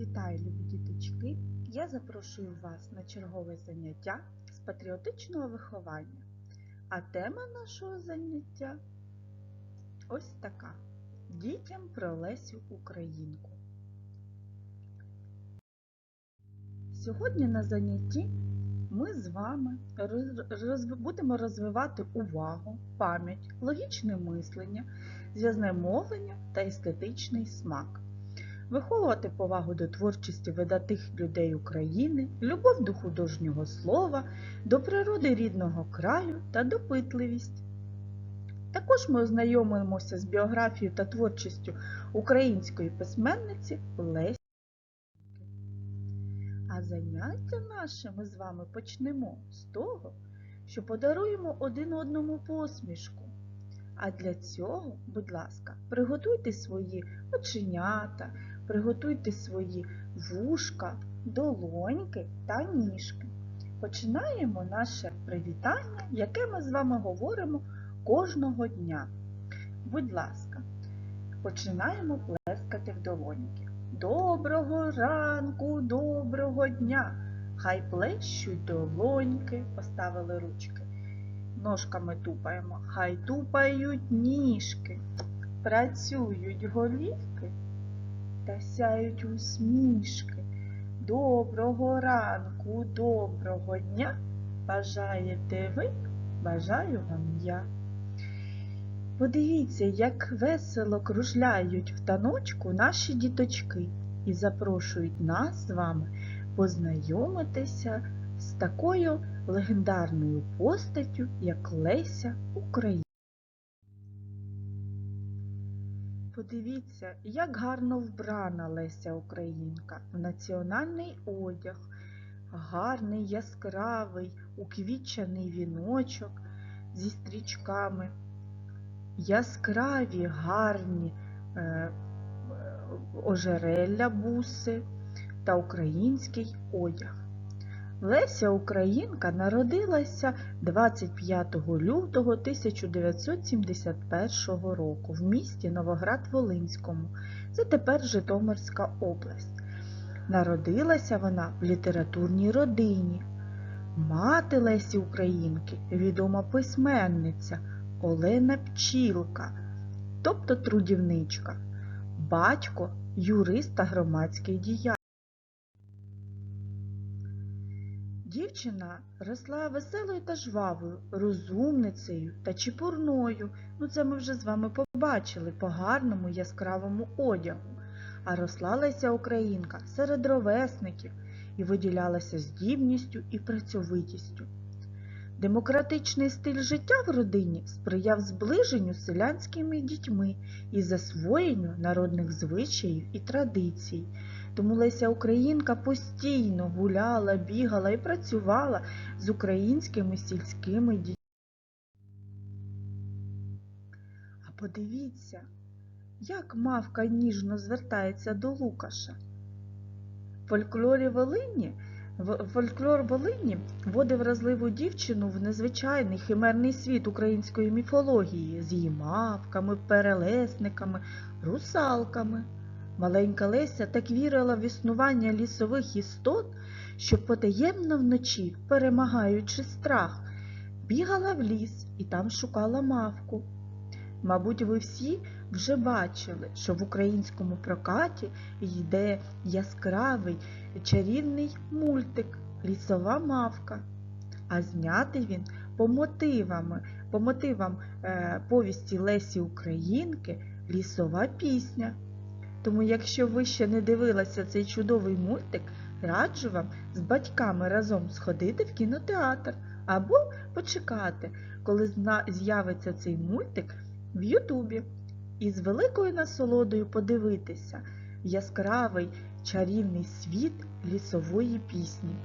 Вітаю, любі діточки! Я запрошую вас на чергове заняття з патріотичного виховання. А тема нашого заняття ось така: Дітям про Лесю Українку. Сьогодні на занятті ми з вами будемо розвивати увагу, пам'ять, логічне мислення, зв'язне мовлення та естетичний смак виховувати повагу до творчості видатих людей України, любов до художнього слова, до природи рідного краю та допитливість. Також ми ознайомимося з біографією та творчістю української письменниці Лесі. А заняття наше ми з вами почнемо з того, що подаруємо один одному посмішку. А для цього, будь ласка, приготуйте свої оченята, приготуйте свої вушка, долоньки та ніжки. Починаємо наше привітання, яке ми з вами говоримо кожного дня. Будь ласка, починаємо плескати в долоньки. Доброго ранку, доброго дня! Хай плещуть долоньки, поставили ручки. Ножками тупаємо, хай тупають ніжки, працюють голівки та сяють усмішки. Доброго ранку, доброго дня. Бажаєте ви, бажаю вам я. Подивіться, як весело кружляють в таночку наші діточки і запрошують нас з вами познайомитися з такою легендарною постаттю, як Леся Українка. Подивіться, як гарно вбрана Леся Українка. В національний одяг, гарний, яскравий, уквічаний віночок зі стрічками, яскраві, гарні е, е, ожерелля буси та український одяг. Леся Українка народилася 25 лютого 1971 року в місті Новоград-Волинському. Це тепер Житомирська область. Народилася вона в літературній родині. Мати Лесі Українки відома письменниця Олена Пчілка, тобто трудівничка, батько юрист та громадський діяч. Дівчина росла веселою та жвавою, розумницею та чіпурною. Ну це ми вже з вами побачили по гарному яскравому одягу. А росла Леся Українка серед ровесників і виділялася здібністю і працьовитістю. Демократичний стиль життя в родині сприяв зближенню з селянськими дітьми і засвоєнню народних звичаїв і традицій. Тому Леся Українка постійно гуляла, бігала і працювала з українськими сільськими дітьми. А подивіться, як мавка ніжно звертається до Лукаша. В фольклорі Волині Фольклор Волині вводив вразливу дівчину в незвичайний химерний світ української міфології з її мавками, перелесниками, русалками. Маленька Леся так вірила в існування лісових істот, що потаємно вночі, перемагаючи страх, бігала в ліс і там шукала мавку. Мабуть, ви всі вже бачили, що в українському прокаті йде яскравий чарівний мультик Лісова мавка. А знятий він по мотивами, по мотивам е, повісті Лесі Українки Лісова пісня. Тому, якщо ви ще не дивилися цей чудовий мультик, раджу вам з батьками разом сходити в кінотеатр або почекати, коли з'явиться цей мультик в Ютубі і з великою насолодою подивитися яскравий чарівний світ лісової пісні.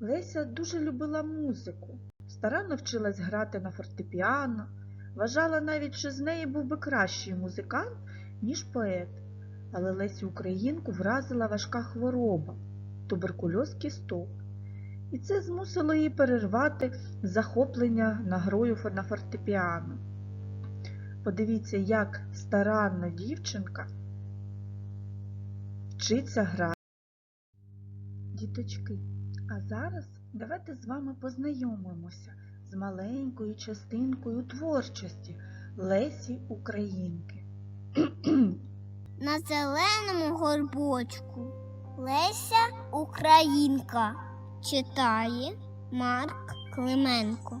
Леся дуже любила музику, старанно вчилась грати на фортепіано, вважала навіть, що з неї був би кращий музикант, ніж поет. Але Лесю Українку вразила важка хвороба туберкульоз кісток. І це змусило її перервати захоплення на грою на фортепіано. Подивіться, як старанно дівчинка вчиться грати. Діточки, а зараз давайте з вами познайомимося з маленькою частинкою творчості Лесі Українки. На зеленому горбочку Леся Українка читає Марк Клименко.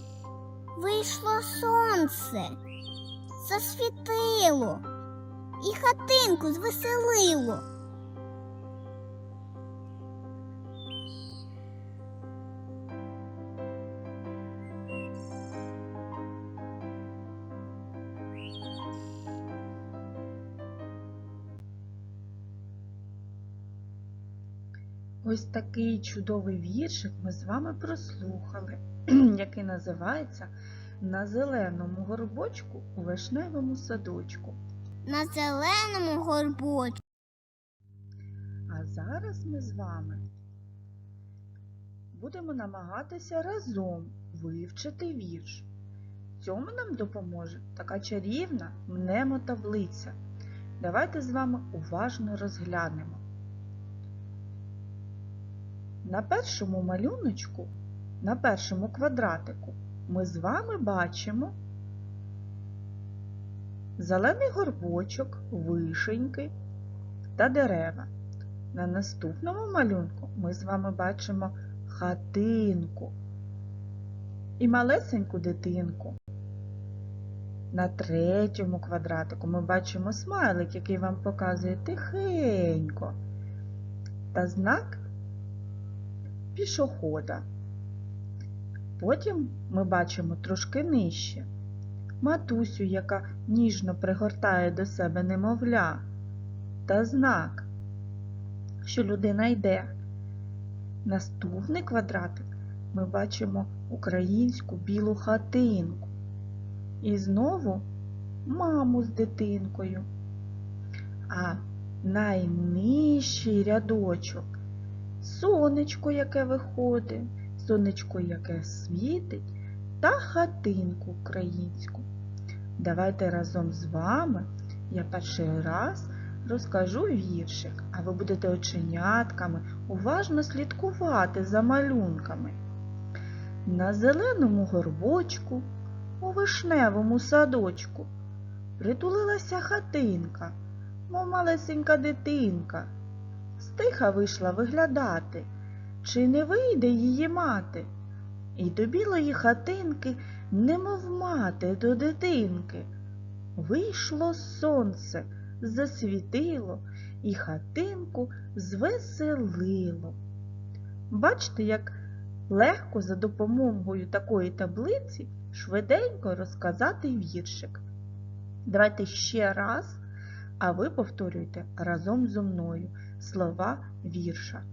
вийшло сонце, засвітило і хатинку звеселило. Ось такий чудовий віршик ми з вами прослухали, який називається На зеленому горбочку у вишневому садочку. На зеленому горбочку. А зараз ми з вами будемо намагатися разом вивчити вірш. Цьому нам допоможе така чарівна мнемотаблиця. Давайте з вами уважно розглянемо. На першому малюночку, на першому квадратику, ми з вами бачимо зелений горбочок, вишеньки та дерева. На наступному малюнку ми з вами бачимо хатинку і малесеньку дитинку. На третьому квадратику ми бачимо смайлик, який вам показує тихенько, та знак пішохода. Потім ми бачимо трошки нижче матусю, яка ніжно пригортає до себе немовля, та знак, що людина йде. Наступний квадратик ми бачимо українську білу хатинку. І знову маму з дитинкою. А найнижчий рядочок сонечко, яке виходить, сонечко, яке світить, та хатинку українську. Давайте разом з вами я перший раз розкажу віршик, а ви будете оченятками уважно слідкувати за малюнками. На зеленому горбочку, у вишневому садочку, притулилася хатинка, мов малесенька дитинка. Стиха вийшла виглядати, чи не вийде її мати. І до білої хатинки, немов мати до дитинки. Вийшло сонце, засвітило і хатинку звеселило. Бачите, як легко за допомогою такої таблиці швиденько розказати віршик. Давайте ще раз, а ви повторюйте разом зо мною слова вірша.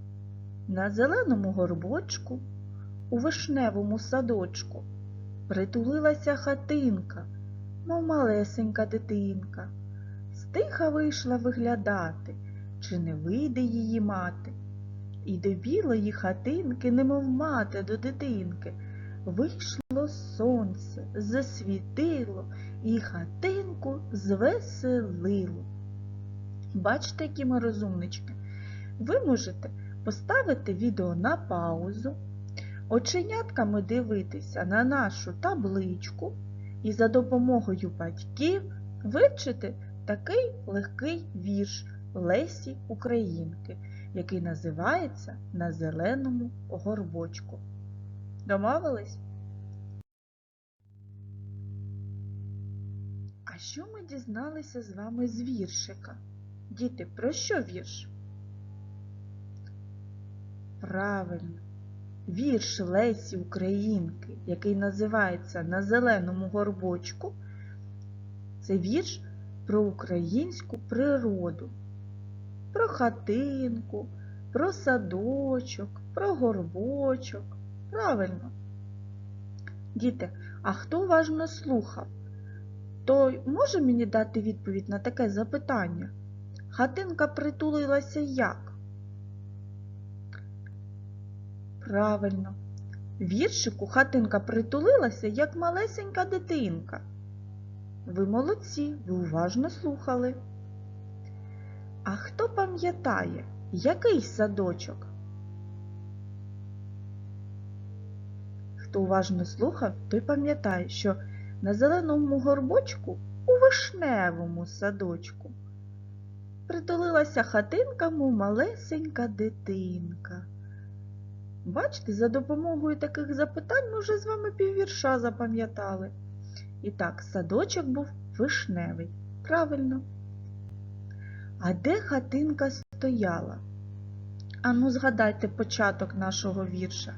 На зеленому горбочку, у вишневому садочку, притулилася хатинка, мов малесенька дитинка. Стиха вийшла виглядати, чи не вийде її мати. І до білої хатинки, немов мати до дитинки, вийшло сонце, засвітило і хатинку звеселило. Бачите, які ми розумнички? Ви можете поставити відео на паузу, оченятками дивитися на нашу табличку і за допомогою батьків вивчити такий легкий вірш Лесі Українки, який називається На зеленому горбочку. Домовились? А що ми дізналися з вами з віршика? Діти, про що вірш? Правильно. Вірш Лесі Українки, який називається На зеленому горбочку, це вірш про українську природу, про хатинку, про садочок, про горбочок. Правильно. Діти, а хто уважно слухав? той може мені дати відповідь на таке запитання? Хатинка притулилася як? Правильно. Віршику хатинка притулилася, як малесенька дитинка. Ви молодці, ви уважно слухали. А хто пам'ятає, який садочок? Хто уважно слухав, той пам'ятає, що на зеленому горбочку у вишневому садочку притулилася хатинка, мов малесенька дитинка. Бачите, за допомогою таких запитань ми вже з вами піввірша запам'ятали. І так, садочок був вишневий. Правильно. А де хатинка стояла? Ану, згадайте початок нашого вірша.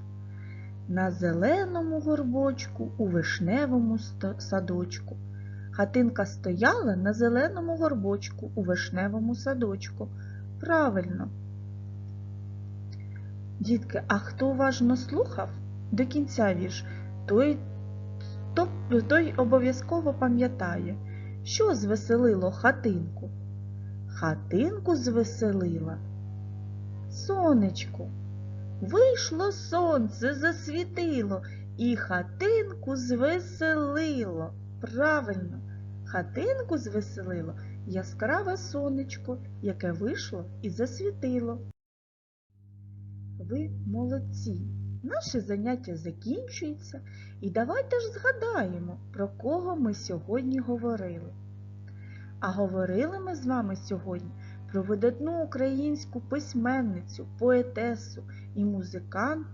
На зеленому горбочку у вишневому садочку. Хатинка стояла на зеленому горбочку у вишневому садочку. Правильно. Дітки, а хто уважно слухав до кінця вірш, той, то- той обов'язково пам'ятає, що звеселило хатинку. Хатинку звеселила сонечко. Вийшло сонце, засвітило і хатинку звеселило. Правильно, хатинку звеселило яскраве сонечко, яке вийшло і засвітило. Ви молодці. Наше заняття закінчується, і давайте ж згадаємо, про кого ми сьогодні говорили. А говорили ми з вами сьогодні про видатну українську письменницю, поетесу і музикант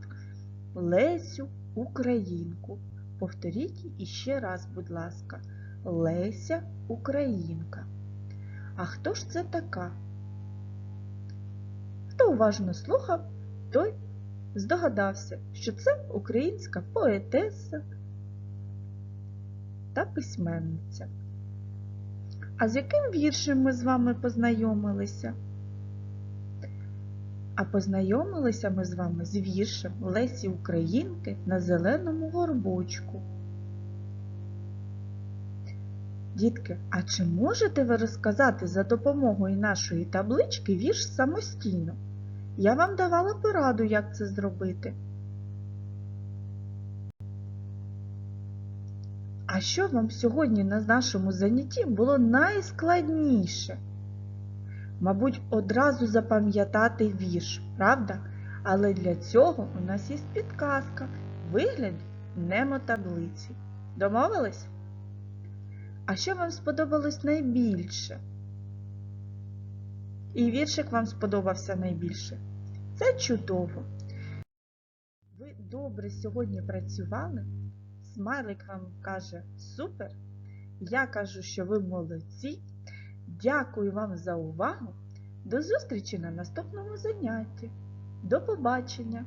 Лесю Українку. Повторіть іще раз, будь ласка, Леся Українка. А хто ж це така? Хто уважно слухав, той здогадався, що це українська поетеса та письменниця. А з яким віршем ми з вами познайомилися? А познайомилися ми з вами з віршем Лесі Українки на зеленому горбочку. Дітки, а чи можете ви розказати за допомогою нашої таблички вірш самостійно? Я вам давала пораду, як це зробити. А що вам сьогодні на нашому занятті було найскладніше? Мабуть, одразу запам'ятати вірш, правда? Але для цього у нас є підказка вигляд немотаблиці. Домовились? А що вам сподобалось найбільше? І віршик вам сподобався найбільше. Це чудово. Ви добре сьогодні працювали. Смайлик вам каже супер. Я кажу, що ви молодці. Дякую вам за увагу. До зустрічі на наступному занятті. До побачення!